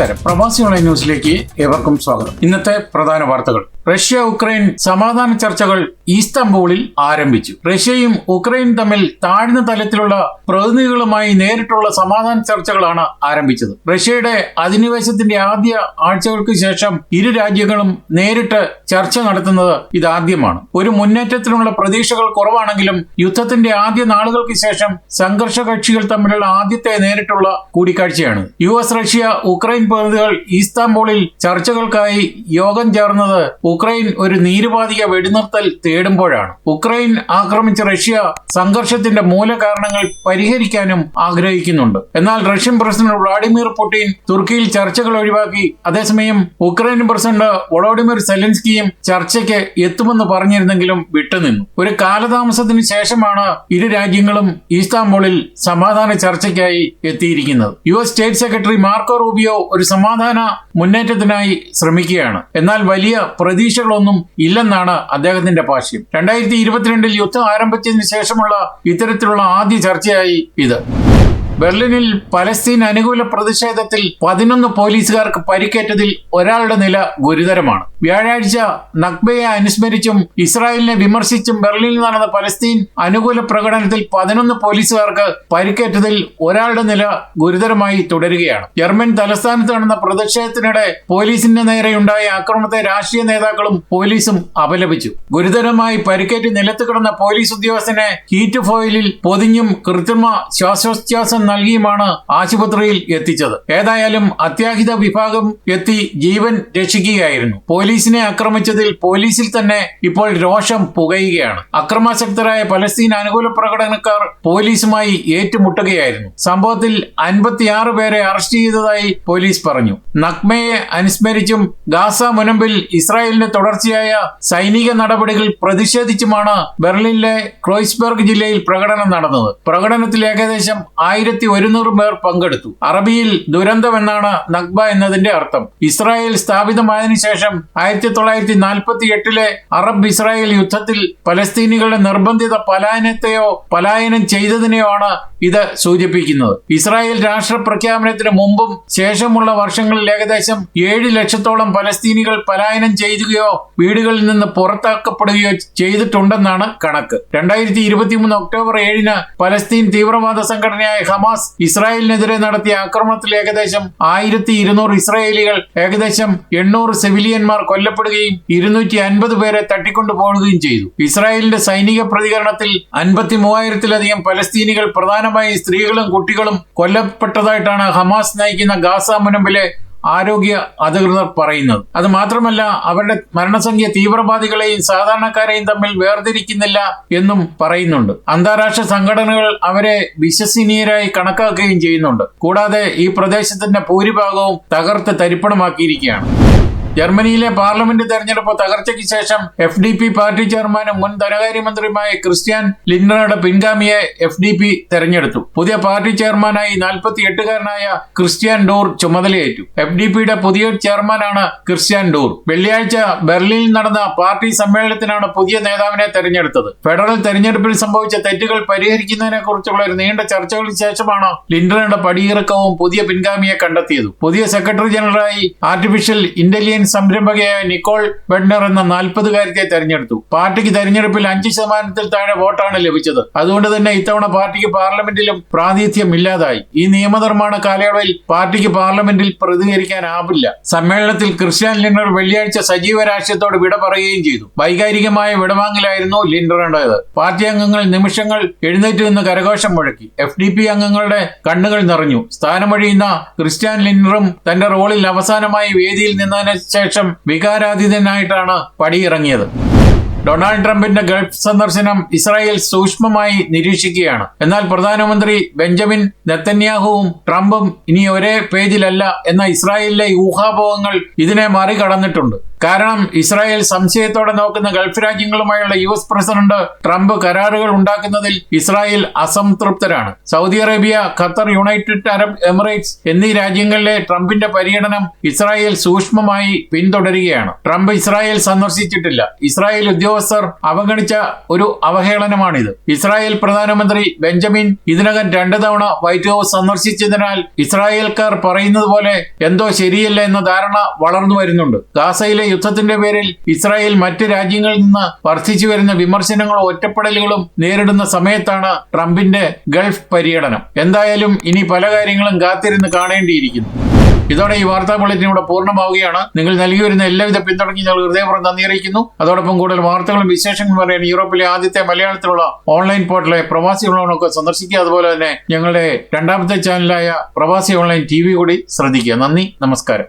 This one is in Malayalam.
നമസ്കാരം. പ്രവാസി ഓൺലൈൻ ന്യൂസിലേക്ക് ഏവർക്കും സ്വാഗതം. ഇന്നത്തെ പ്രധാന വാർത്തകൾ. റഷ്യ ഉക്രൈൻ സമാധാന ചർച്ചകൾ ഈസ്താംബൂളിൽ ആരംഭിച്ചു. റഷ്യയും ഉക്രൈൻ തമ്മിൽ താഴ്ന്ന തലത്തിലുള്ള പ്രതിനിധികളുമായി നേരിട്ടുള്ള സമാധാന ചർച്ചകളാണ് ആരംഭിച്ചത്. റഷ്യയുടെ അധിനിവേശത്തിന്റെ ആദ്യ ആഴ്ചകൾക്ക് ശേഷം ഇരു രാജ്യങ്ങളും നേരിട്ട് ചർച്ച നടത്തുന്നത് ഇതാദ്യമാണ്. ഒരു മുന്നേറ്റത്തിനുള്ള പ്രതീക്ഷകൾ കുറവാണെങ്കിലും യുദ്ധത്തിന്റെ ആദ്യ നാളുകൾക്ക് ശേഷം സംഘർഷ കക്ഷികൾ തമ്മിലുള്ള ആദ്യത്തെ നേരിട്ടുള്ള കൂടിക്കാഴ്ചയാണ്. യു എസ് റഷ്യ ഉക്രൈൻ പ്രതിനിധികൾ ഈസ്താംബൂളിൽ ചർച്ചകൾക്കായി യോഗം ചേർന്നത് ഉക്രൈൻ ഒരു നീരുപാധിക വെടിനിർത്തൽ തേടുമ്പോഴാണ്. ഉക്രൈൻ ആക്രമിച്ച റഷ്യ സംഘർഷത്തിന്റെ മൂലകാരണങ്ങൾ പരിഹരിക്കാനും ആഗ്രഹിക്കുന്നുണ്ട്. എന്നാൽ റഷ്യൻ പ്രസിഡന്റ് വ്ളാഡിമിർ പുടിൻ തുർക്കിയിൽ ചർച്ചകൾ ഒഴിവാക്കി. അതേസമയം ഉക്രൈൻ പ്രസിഡന്റ് വൊളോഡിമിർ സെലൻസ്കിയും ചർച്ചയ്ക്ക് എത്തുമെന്ന് പറഞ്ഞിരുന്നെങ്കിലും വിട്ടുനിന്നു. ഒരു കാലതാമസത്തിന് ശേഷമാണ് ഇരു രാജ്യങ്ങളും ഈസ്താംബോളിൽ സമാധാന ചർച്ചയ്ക്കായി എത്തിയിരിക്കുന്നത്. U S state secretary Marco Rubio ഒരു സമാധാന മുന്നേറ്റത്തിനായി ശ്രമിക്കുകയാണ്. എന്നാൽ വലിയ പ്രതീക്ഷകളൊന്നും ഇല്ലെന്നാണ് അദ്ദേഹത്തിന്റെ ഭാഷ്യം. രണ്ടായിരത്തി ഇരുപത്തിരണ്ടിൽ യുദ്ധം ആരംഭിച്ചതിന് ശേഷമുള്ള ഇത്തരത്തിലുള്ള ആദ്യ ചർച്ചയായി ഇത്. ബെർലിനിൽ പലസ്തീൻ അനുകൂല പ്രതിഷേധത്തിൽ പതിനൊന്ന് പോലീസുകാർക്ക് പരിക്കേറ്റതിൽ ഒരാളുടെ നില ഗുരുതരമാണ്. വ്യാഴാഴ്ച നക്ബയെ അനുസ്മരിച്ചും ഇസ്രായേലിനെ വിമർശിച്ചും ബെർലിനിൽ നടന്ന പലസ്തീൻ അനുകൂല പ്രകടനത്തിൽ പതിനൊന്ന് പോലീസുകാർക്ക് പരിക്കേറ്റതിൽ ഒരാളുടെ നില ഗുരുതരമായി തുടരുകയാണ്. ജർമ്മൻ തലസ്ഥാനത്ത് നടന്ന പ്രതിഷേധത്തിനിടെ പോലീസിന്റെ നേരെയുണ്ടായ ആക്രമണത്തെ രാഷ്ട്രീയ നേതാക്കളും പോലീസും അപലപിച്ചു. ഗുരുതരമായി പരിക്കേറ്റ് നിലത്ത് കിടന്ന പോലീസ് ഉദ്യോഗസ്ഥനെ ഹീറ്റ് ഫോയിലിൽ പൊതിഞ്ഞും കൃത്രിമ ശ്വാസോച്ഛ്വാസം നൽകിയുമാണ് ആശുപത്രിയിൽ എത്തിച്ചത്. ഏതായാലും അത്യാഹിത വിഭാഗം എത്തി ജീവൻ രക്ഷിക്കുകയായിരുന്നു. പോലീസിനെ ആക്രമിച്ചതിൽ പോലീസിൽ തന്നെ ഇപ്പോൾ രോഷം പുകയുകയാണ്. അക്രമാസക്തരായ പലസ്തീൻ അനുകൂല പ്രകടനക്കാർ പോലീസുമായി ഏറ്റുമുട്ടുകയായിരുന്നു. സംഭവത്തിൽ അൻപത്തിയാറ് പേരെ അറസ്റ്റ് ചെയ്തതായി പോലീസ് പറഞ്ഞു. നഗ്മയെ അനുസ്മരിച്ചും ഗാസ മുനമ്പിൽ ഇസ്രായേലിന്റെ തുടർച്ചയായ സൈനിക നടപടികൾ പ്രതിഷേധിച്ചുമാണ് ബെർലിനിലെ ക്രോയ്സ്ബർഗ് ജില്ലയിൽ പ്രകടനം നടന്നത്. പ്രകടനത്തിൽ ഏകദേശം ആയിരത്തി ഒരുന്നൂറ് പേർ പങ്കെടുത്തു. അറബിയിൽ ദുരന്തം എന്നാണ് നഖ്ബ എന്നതിന്റെ അർത്ഥം. ഇസ്രായേൽ സ്ഥാപിതമായതിനു ശേഷം ആയിരത്തി തൊള്ളായിരത്തി നാൽപ്പത്തി എട്ടിലെ അറബ് ഇസ്രായേൽ യുദ്ധത്തിൽ പലസ്തീനികളുടെ നിർബന്ധിത പലായനത്തെയോ പലായനം ചെയ്തതിനെയോ ആണ് ഇത് സൂചിപ്പിക്കുന്നത്. ഇസ്രായേൽ രാഷ്ട്ര പ്രഖ്യാപനത്തിന് മുമ്പും ശേഷമുള്ള വർഷങ്ങളിൽ ഏകദേശം ഏഴ് ലക്ഷത്തോളം പലസ്തീനികൾ പലായനം ചെയ്യുകയോ വീടുകളിൽ നിന്ന് പുറത്താക്കപ്പെടുകയോ ചെയ്തിട്ടുണ്ടെന്നാണ് കണക്ക്. രണ്ടായിരത്തി ഇരുപത്തിമൂന്ന് ഒക്ടോബർ ഏഴിന് പലസ്തീൻ തീവ്രവാദ സംഘടനയായ ഹമാസ് ഇസ്രായേലിനെതിരെ നടത്തിയ ആക്രമണത്തിൽ ഏകദേശം ആയിരത്തി ഇരുന്നൂറ് ഇസ്രായേലികൾ ഏകദേശം എണ്ണൂറ് സിവിലിയന്മാർ കൊല്ലപ്പെടുകയും ഇരുന്നൂറ്റി അൻപത് പേരെ തട്ടിക്കൊണ്ടുപോകുകയും ചെയ്തു. ഇസ്രായേലിന്റെ സൈനിക പ്രതികരണത്തിൽ അൻപത്തി മൂവായിരത്തിലധികം പലസ്തീനികൾ പ്രധാനമായും സ്ത്രീകളും കുട്ടികളും കൊല്ലപ്പെട്ടതായിട്ടാണ് ഹമാസ് നയിക്കുന്ന ഗാസ മുനമ്പിലെ ആരോഗ്യ അധികൃതർ പറയുന്നത്. അത് മാത്രമല്ല അവരുടെ മരണസംഖ്യ തീവ്രവാദികളെയും സാധാരണക്കാരെയും തമ്മിൽ വേർതിരിക്കുന്നില്ല എന്നും പറയുന്നുണ്ട്. അന്താരാഷ്ട്ര സംഘടനകൾ അവരെ വിശ്വസനീയരായി കണക്കാക്കുകയും ചെയ്യുന്നുണ്ട്. കൂടാതെ ഈ പ്രദേശത്തിന്റെ ഭൂരിഭാഗവും തകർത്ത് തരിപ്പണമാക്കിയിരിക്കുകയാണ്. ജർമ്മനിയിലെ പാർലമെന്റ് തെരഞ്ഞെടുപ്പ് തകർച്ചയ്ക്ക് ശേഷം എഫ് ഡി പി പാർട്ടി ചെയർമാനും മുൻ ധനകാര്യമന്ത്രിയുമായ ക്രിസ്ത്യാൻ ലിൻഡറുടെ പിൻഗാമിയെ എഫ് ഡി പി തെരഞ്ഞെടുത്തു. പുതിയ പാർട്ടി ചെയർമാനായി നാൽപ്പത്തി എട്ടുകാരനായ ക്രിസ്ത്യാൻ ഡൂർ ചുമതലയേറ്റു. എഫ് ഡി പിയുടെ പുതിയ ചെയർമാനാണ് ക്രിസ്ത്യാൻ ഡൂർ. വെള്ളിയാഴ്ച ബെർലിനിൽ നടന്ന പാർട്ടി സമ്മേളനത്തിനാണ് പുതിയ നേതാവിനെ തെരഞ്ഞെടുത്തത്. ഫെഡറൽ തെരഞ്ഞെടുപ്പിൽ സംഭവിച്ച തെറ്റുകൾ പരിഹരിക്കുന്നതിനെ കുറിച്ചുള്ള ഒരു നീണ്ട ചർച്ചകൾക്ക് ശേഷമാണ് ലിൻഡറുടെ പടിയിറക്കവും പുതിയ പിൻഗാമിയെ കണ്ടെത്തിയത്. പുതിയ സെക്രട്ടറി ജനറലായി ആർട്ടിഫിഷ്യൽ ഇന്റലിജൻസ് സംരംഭകയായ നിക്കോൾ ബെഡ്നർ എന്ന നാൽപ്പതുകാരിയെ തെരഞ്ഞെടുത്തു. പാർട്ടിക്ക് തെരഞ്ഞെടുപ്പിൽ അഞ്ച് ശതമാനത്തിൽ താഴെ വോട്ടാണ് ലഭിച്ചത്. അതുകൊണ്ട് തന്നെ ഇത്തവണ പാർട്ടിക്ക് പാർലമെന്റിലും പ്രാതിനിധ്യം ഇല്ലാതായി. ഈ നിയമനിർമ്മാണ കാലയളവിൽ പാർട്ടിക്ക് പാർലമെന്റിൽ പ്രതികരിക്കാനാവില്ല. സമ്മേളനത്തിൽ ക്രിസ്ത്യൻ ലിൻഡർ വെള്ളിയാഴ്ച സജീവ രാഷ്ട്രീയത്തോട് വിട പറയുകയും ചെയ്തു. വൈകാരികമായ വിടവാങ്ങലായിരുന്നു ലിൻഡറുടേത് പാർട്ടി അംഗങ്ങൾ നിമിഷങ്ങൾ എഴുന്നേറ്റ് നിന്ന് കരഘോഷം മുഴക്കി. എഫ് ഡി പി അംഗങ്ങളുടെ കണ്ണുകൾ നിറഞ്ഞു. സ്ഥാനമൊഴിയുന്ന ക്രിസ്ത്യൻ ലിൻഡറും തന്റെ റോളിൽ അവസാനമായി വേദിയിൽ നിന്നതിന് ശേഷം വികാരാതീതനായിട്ടാണ് പടിയിറങ്ങിയത്. ഡൊണാൾഡ് ട്രംപിന്റെ ഗൾഫ് സന്ദർശനം ഇസ്രായേൽ സൂക്ഷ്മമായി നിരീക്ഷിക്കുകയാണ്. എന്നാൽ പ്രധാനമന്ത്രി ബെഞ്ചമിൻ നെത്തന്യാഹുവും ട്രംപും ഇനി ഒരേ പേജിലല്ല എന്ന ഇസ്രായേലിലെ ഊഹാപോഹങ്ങൾ ഇതിനെ മറികടന്നിട്ടുണ്ട്. കാരണം ഇസ്രായേൽ സംശയത്തോടെ നോക്കുന്ന ഗൾഫ് രാജ്യങ്ങളുമായുള്ള യു എസ് പ്രസിഡന്റ് ട്രംപ് കരാറുകൾ ഉണ്ടാക്കുന്നതിൽ Israel അസംതൃപ്തരാണ്. Saudi Arabia Qatar United Arab Emirates എന്നീ രാജ്യങ്ങളിലെ ട്രംപിന്റെ പര്യടനം ഇസ്രായേൽ സൂക്ഷ്മമായി പിന്തുടരുകയാണ്. ട്രംപ് ഇസ്രായേൽ സന്ദർശിച്ചിട്ടില്ല. ഇസ്രായേൽ ഉദ്യോഗസ്ഥർ അവഗണിച്ച ഒരു അവഹേളനമാണിത്. ഇസ്രായേൽ പ്രധാനമന്ത്രി ബെഞ്ചമിൻ ഇതിനകം രണ്ടു തവണ വൈറ്റ് ഹൌസ് സന്ദർശിച്ചതിനാൽ ഇസ്രായേൽക്കാർ പറയുന്നത് പോലെ എന്തോ ശരിയല്ല എന്ന ധാരണ വളർന്നു വരുന്നുണ്ട്. ഗാസയിലെ യുദ്ധത്തിന്റെ പേരിൽ ഇസ്രായേൽ മറ്റ് രാജ്യങ്ങളിൽ നിന്ന് വർദ്ധിച്ചു വരുന്ന വിമർശനങ്ങളും ഒറ്റപ്പെടലുകളും നേരിടുന്ന സമയത്താണ് ട്രംപിന്റെ ഗൾഫ് പര്യടനം. എന്തായാലും ഇനി പല കാര്യങ്ങളും കാത്തിരുന്ന് കാണേണ്ടിയിരിക്കുന്നു. ഇതോടെ ഈ വാർത്താ ബുള്ളറ്റിൻ ഇവിടെ പൂർണമാവുകയാണ്. നിങ്ങൾ നൽകി വരുന്ന എല്ലാവിധ പിന്തുണയ്ക്കും ഞങ്ങൾ ഹൃദയപൂർവം നന്ദി അറിയിക്കുന്നു. അതോടൊപ്പം കൂടുതൽ വാർത്തകളും വിശേഷങ്ങളും പറയാൻ യൂറോപ്പിലെ ആദ്യത്തെ മലയാളത്തിലുള്ള ഓൺലൈൻ പോർട്ടലെ പ്രവാസി ഓൺലൈനൊക്കെ സന്ദർശിക്കുക. അതുപോലെ തന്നെ ഞങ്ങളുടെ രണ്ടാമത്തെ ചാനലായ പ്രവാസി ഓൺലൈൻ ടി കൂടി ശ്രദ്ധിക്കുക. നന്ദി നമസ്കാരം.